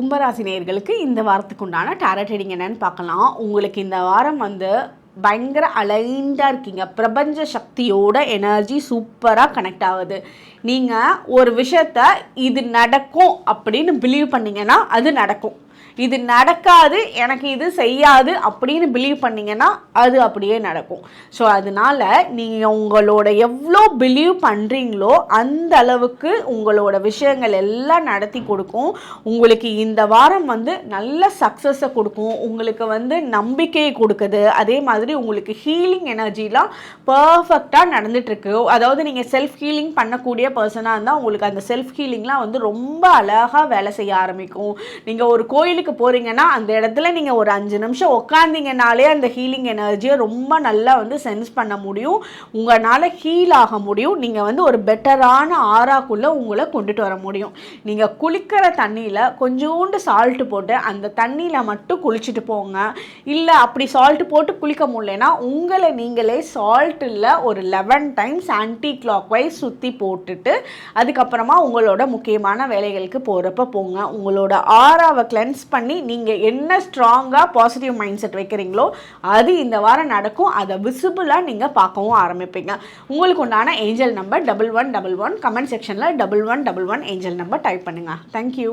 கும்பராசினியர்களுக்கு இந்த வாரத்துக்கு உண்டான டேரட் ரீடிங் என்னன்னு பார்க்கலாம். உங்களுக்கு இந்த வாரம் வந்து பயங்கர அலைண்டாக இருக்கீங்க. பிரபஞ்ச சக்தியோட எனர்ஜி சூப்பராக கனெக்ட் ஆகுது. நீங்கள் ஒரு விஷயத்த இது நடக்கும் அப்படின்னு பிலீவ் பண்ணீங்கன்னா அது நடக்கும். இது நடக்காது எனக்கு இது செய்யாது அப்படின்னு பிலீவ் பண்ணீங்கன்னா அது அப்படியே நடக்கும். ஸோ அதனால நீங்கள் உங்களோட எவ்வளோ பிலீவ் பண்ணுறீங்களோ அந்த அளவுக்கு உங்களோட விஷயங்கள் எல்லாம் நடத்தி கொடுக்கும். உங்களுக்கு இந்த வாரம் வந்து நல்ல சக்ஸஸை கொடுக்கும். உங்களுக்கு வந்து நம்பிக்கையை கொடுக்குது. அதே மாதிரி உங்களுக்கு ஹீலிங் எனர்ஜிலாம் பர்ஃபெக்டாக நடந்துட்டுருக்கு. அதாவது நீங்கள் செல்ஃப் ஹீலிங் பண்ணக்கூடிய பர்சனாக இருந்தால் உங்களுக்கு அந்த செல்ஃப் ஹீலிங்லாம் வந்து ரொம்ப அழகாக வேலை செய்ய ஆரம்பிக்கும். நீங்கள் ஒரு கோயிலுக்கு போகிறீங்கன்னா அந்த இடத்துல நீங்கள் ஒரு அஞ்சு நிமிஷம் உட்காந்திங்கனாலே அந்த ஹீலிங் எனர்ஜியை ரொம்ப நல்லா வந்து சென்ஸ் பண்ண முடியும். உங்களால் ஹீல் ஆக முடியும். நீங்கள் வந்து ஒரு பெட்டரான ஆறாக்குள்ளே உங்களை கொண்டுட்டு வர முடியும். நீங்கள் குளிக்கிற தண்ணியில் கொஞ்சோண்டு சால்ட்டு போட்டு அந்த தண்ணியில் மட்டும் குளிச்சுட்டு போங்க. இல்லை அப்படி சால்ட்டு போட்டு குளிக்க முடியலனா உங்களை நீங்களே சால்ட்டில் ஒரு eleven times anticlockwise சுற்றி போட்டுட்டு அதுக்கப்புறமா உங்களோட முக்கியமான வேலைகளுக்கு போகிறப்ப போங்க. உங்களோட ஆறாவை கிளென்ஸ் பண்ணி நீங்கள் என்ன ஸ்ட்ராங்காக பாசிட்டிவ் மைண்ட் செட் வைக்கிறீங்களோ அது இந்த வாரம் நடக்கும். அதை விசிபிளாக நீங்கள் பார்க்கவும் ஆரம்பிப்பீங்க. உங்களுக்கு உண்டான angel number double one double one comment செக்ஷனில் double one double one angel number type பண்ணுங்கள் தேங்க்யூ